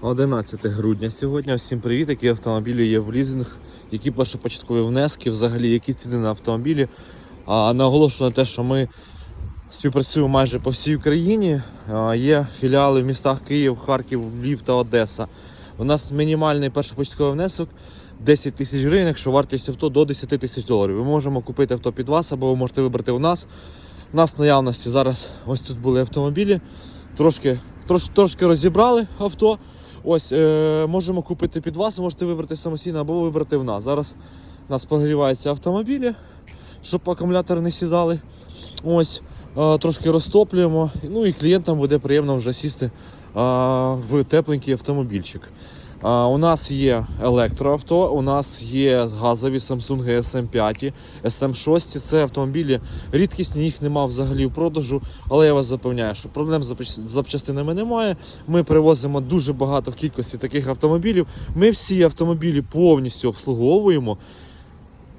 11 грудня сьогодні. Всім привіт, які автомобілі є в лізинг, які першопочаткові внески, взагалі, які ціни на автомобілі. А наголошую на те, що ми співпрацюємо майже по всій Україні. А, Є філіали в містах Київ, Харків, Львів та Одеса. У нас мінімальний першопочатковий внесок 10 тисяч гривень, якщо вартість авто до 10 тисяч доларів. Ми можемо купити авто під вас або ви можете вибрати у нас. У нас наявності зараз ось тут були автомобілі. Трошки, трош, трошки розібрали авто. Ось е, можемо купити під вас, можете вибрати самостійно або вибрати в нас. Зараз у нас погріваються автомобілі, щоб акумулятори не сідали. Ось е, трошки розтоплюємо. Ну і клієнтам буде приємно вже сісти е, в тепленький автомобільчик. У нас є електроавто, у нас є газові Samsung SM5, SM6. Це автомобілі рідкісні, їх нема взагалі в продажу. Але я вас запевняю, що проблем з запчастинами немає. Ми привозимо дуже багато в кількості таких автомобілів. Ми всі автомобілі повністю обслуговуємо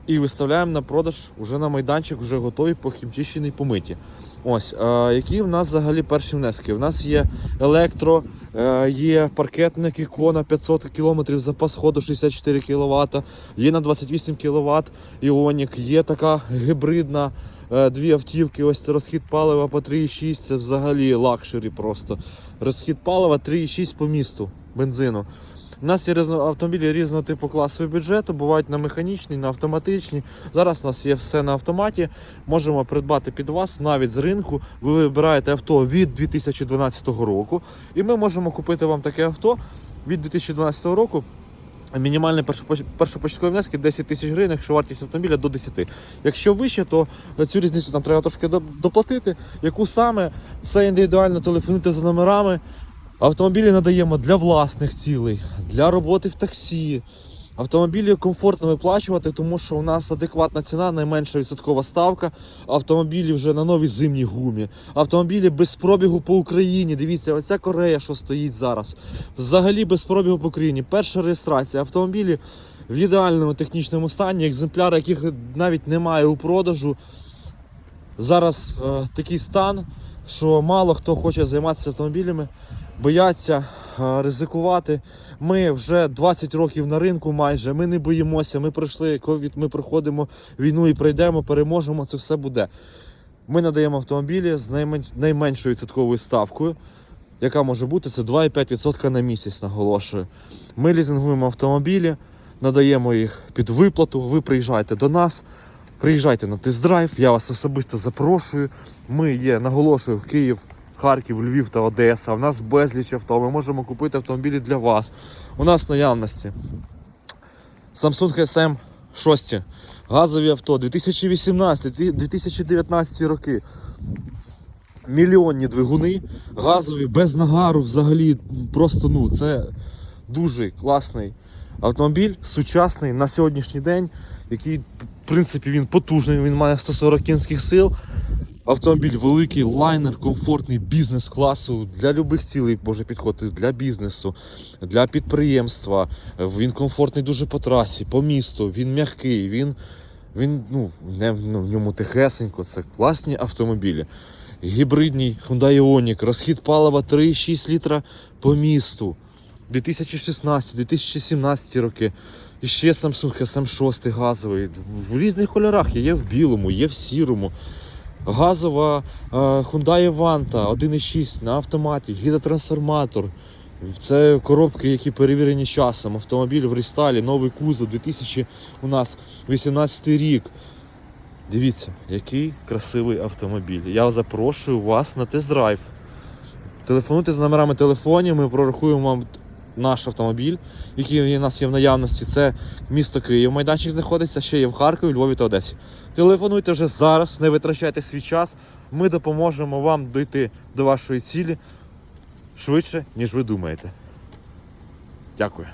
і виставляємо на продаж вже на майданчик, вже готові, похімчищені, помиті. Ось, е, які в нас взагалі перші внески? У нас є електро, е, є паркетник ікона 500 км, запас ходу 64 кВт, є на 28 кВт іонік, є така гібридна. е, Дві автівки, ось це розхід палива по 3,6, це взагалі лакшері просто. Розхід палива 3,6 по місту бензину. У нас є автомобілі різного типу класу і бюджету, бувають на механічні, на автоматичні. Зараз у нас є все на автоматі. Можемо придбати під вас навіть з ринку. Ви вибираєте авто від 2012 року, і ми можемо купити вам таке авто від 2012 року. Мінімальний першопоч- першопочатковий внески 10 тисяч гривень, якщо вартість автомобіля до 10. Якщо вище, то цю різницю там треба трошки доплатити. Яку саме все індивідуально телефонуйте за номерами. Автомобілі надаємо для власних цілей, для роботи в таксі. Автомобілі комфортно виплачувати, тому що у нас адекватна ціна, найменша відсоткова ставка. Автомобілі вже на новій зимній гумі. Автомобілі без пробігу по Україні. Дивіться, оця Корея, що стоїть зараз. Взагалі без пробігу по Україні. Перша реєстрація. Автомобілі в ідеальному технічному стані, екземпляри, яких навіть немає у продажу. Зараз е, такий стан, що мало хто хоче займатися автомобілями, бояться е, ризикувати. Ми вже 20 років на ринку майже. Ми не боїмося. Ми пройшли ковід, ми проходимо війну і пройдемо, переможемо. Це все буде. Ми надаємо автомобілі з найменшою відсотковою ставкою, яка може бути це 2,5% на місяць, наголошую. Ми лізингуємо автомобілі, надаємо їх під виплату. Ви приїжджаєте до нас. Приїжджайте на тест-драйв, я вас особисто запрошую. Ми є, наголошую, в Київ, Харків, Львів та Одеса. У нас безліч авто. Ми можемо купити автомобілі для вас. У нас наявності Samsung SM 6, газові авто 2018-2019 роки. Мільйонні двигуни, газові, без нагару взагалі. Просто ну, це дуже класний автомобіль, сучасний на сьогоднішній день, який, в принципі, він потужний, він має 140 кінських сил. Автомобіль великий, лайнер, комфортний, бізнес-класу для любих цілей може підходити, для бізнесу, для підприємства. Він комфортний дуже по трасі, по місту, він м'який, він, він ну, не, ну, в ньому тихесенько, це класні автомобілі. Гібридний Hyundai Ioniq, розхід палива 3,6 літра по місту. 2016-2017 роки. І ще Samsung SM6 газовий. В різних кольорах є, є в білому, є в сірому. Газова е, Hyundai Vanta 1.6 на автоматі, гідротрансформатор. Це коробки, які перевірені часом. Автомобіль в рестайлі, новий кузов, 2000 у нас 18 рік. Дивіться, який красивий автомобіль. Я запрошую вас на тест-драйв. Телефонуйте з номерами телефонів, ми прорахуємо вам наш автомобіль, який у нас є в наявності. Це місто Київ. Майданчик знаходиться, ще є в Харкові, Львові та Одесі. Телефонуйте вже зараз, не витрачайте свій час. Ми допоможемо вам дійти до вашої цілі швидше, ніж ви думаєте. Дякую.